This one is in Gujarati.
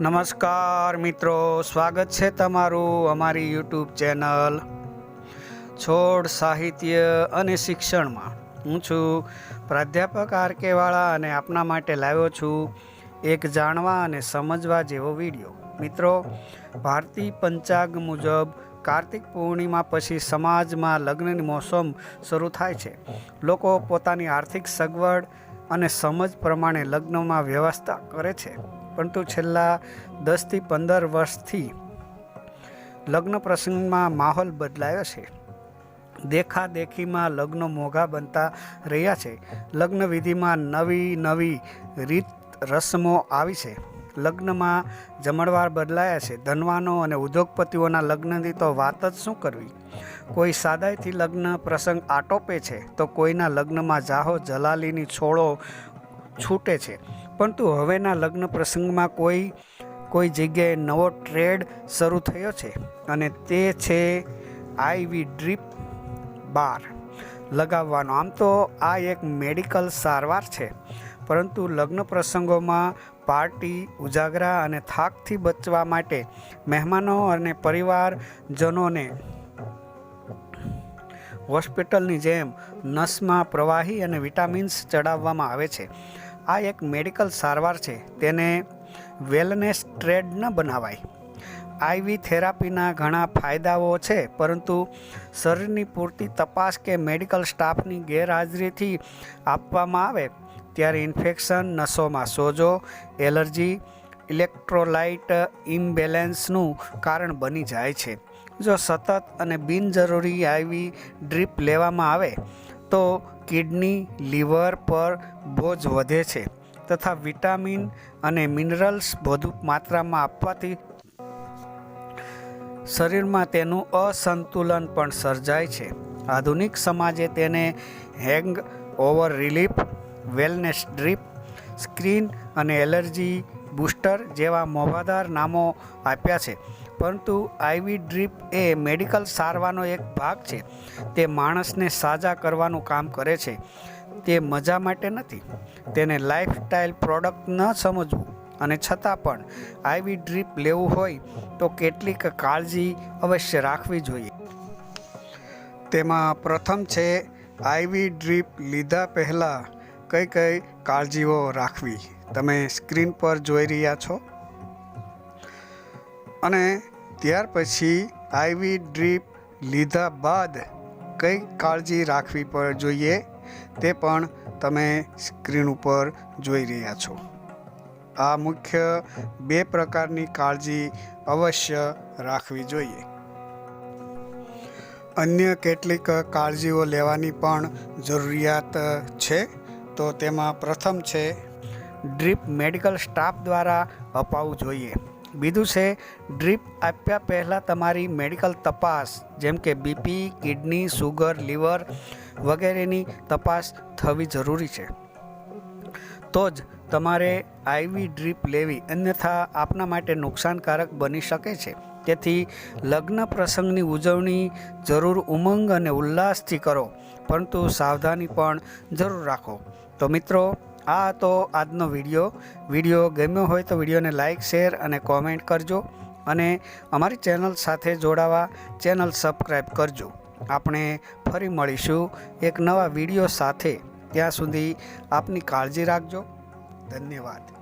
નમસ્કાર મિત્રો, સ્વાગત છે તમારું અમારી યુટ્યુબ ચેનલ છોડ સાહિત્ય અને શિક્ષણમાં. હું છું પ્રાધ્યાપક આર કે વાળા અને આપના માટે લાવ્યો છું એક જાણવા અને સમજવા જેવો વીડિયો. મિત્રો, ભારતીય પંચાંગ મુજબ કાર્તિક પૂર્ણિમા પછી સમાજમાં લગ્નની મોસમ શરૂ થાય છે. લોકો પોતાની આર્થિક સગવડ અને સમજ પ્રમાણે લગ્નમાં વ્યવસ્થા કરે છે. પરંતુ છેલ્લા દસથી પંદર વર્ષથી લગ્ન પ્રસંગમાં માહોલ બદલાયો છે. દેખાદેખીમાં લગ્નો મોંઘા બનતા રહ્યા છે. લગ્ન વિધિમાં નવી નવી રીત રસમો આવી છે. લગ્નમાં જમણવાર બદલાયા છે. ધનવાનો અને ઉદ્યોગપતિઓના લગ્નની તો વાત જ શું કરવી? કોઈ સાદાઈથી લગ્ન પ્રસંગ આટોપે છે તો કોઈના લગ્નમાં જાહો જલાલીની છોડો છૂટે છે. પરંતુ હવેના લગ્ન પ્રસંગમાં કોઈ કોઈ જગ્યાએ નવો ટ્રેડ શરૂ થયો છે અને તે છે આઈવી ડ્રીપ બાર લગાવવાનો. આમ તો આ એક મેડિકલ સારવાર છે, પરંતુ લગ્ન પ્રસંગોમાં પાર્ટી, ઉજાગરા અને થાકથી બચવા માટે મહેમાનો અને પરિવારજનોને હોસ્પિટલની જેમ નસમાં પ્રવાહી અને વિટામિન્સ ચડાવવામાં આવે છે. આ એક મેડિકલ સારવાર છે. તેને વેલનેસ ટ્રેડ ન બનાવાય. આઈવી થેરાપીના ઘણા ફાયદાઓ છે, પરંતુ શરીરની પૂરતી તપાસ કે મેડિકલ સ્ટાફની ગેરહાજરીથી આપવામાં આવે ત્યારે ઇન્ફેક્શન, નસોમાં સોજો, એલર્જી, ઇલેક્ટ્રોલાઇટ ઇમ્બેલેન્સનું કારણ બની જાય છે. જો સતત અને બિનજરૂરી આઈવી ડ્રીપ લેવામાં આવે તો કિડની, લીવર પર બોજ વધે છે તથા વિટામિન અને મિનરલ્સ વધુ માત્રામાં આપવાથી શરીરમાં તેનું અસંતુલન પણ સર્જાય છે. આધુનિક સમાજે તેને hangover relief, wellness drip, screen અને એલર્જી બૂસ્ટર જેવા મોભાદાર નામો આપ્યા છે. પરંતુ આઈવી ડ્રીપ એ મેડિકલ સારવારનો એક ભાગ છે. તે માણસને સાજા કરવાનું કામ કરે છે. તે મજા માટે નથી. તેને લાઈફસ્ટાઈલ પ્રોડક્ટ ન સમજવું. અને છતાં પણ આઈવી ડ્રીપ લેવું હોય તો કેટલીક કાળજી અવશ્ય રાખવી જોઈએ. તેમાં પ્રથમ છે આઈવી ડ્રીપ લીધા પહેલાં કઈ કઈ કાળજીઓ રાખવી. તમે સ્ક્રીન પર જોઈ રહ્યા છો? અને ત્યાર પછી આઈવી ડ્રીપ લીધા બાદ કઈ કાળજી રાખવી પર જોઈએ. તે પણ તમે સ્ક્રીન ઉપર જોઈ રહ્યા છો. આ મુખ્ય બે પ્રકારની કાળજી અવશ્ય રાખવી જોઈએ. અન્ય કેટલીક કાળજીઓ લેવાની પણ જરૂરિયાત છે. તો તેમાં પ્રથમ છે, ડ્રીપ મેડિકલ સ્ટાફ દ્વારા અપાવવું જોઈએ. બીજું છે, ડ્રીપ આપ્યા પહેલાં તમારી મેડિકલ તપાસ, જેમ કે બીપી, કિડની, સુગર, લીવર વગેરેની તપાસ થવી જરૂરી છે. તો જ તમારે આઈવી ડ્રીપ લેવી અન્યથા આપના માટે નુકસાનકારક બની શકે છે. તેથી લગ્ન પ્રસંગની ઉજવણી જરૂર ઉમંગ અને ઉલ્લાસથી કરો, પરંતુ સાવધાની પણ જરૂર રાખો. તો મિત્રો આ હતો આજનો વીડિયો. વીડિયો ગમ્યો હોય તો વિડીયોને લાઇક શેર અને કોમેન્ટ કરજો અને અમારી ચેનલ સાથે જોડાવા ચેનલ સબસ્ક્રાઈબ કરજો. આપણે ફરી મળીશું એક નવા વીડિયો સાથે. ત્યાં સુધી આપની કાળજી રાખજો. ધન્યવાદ.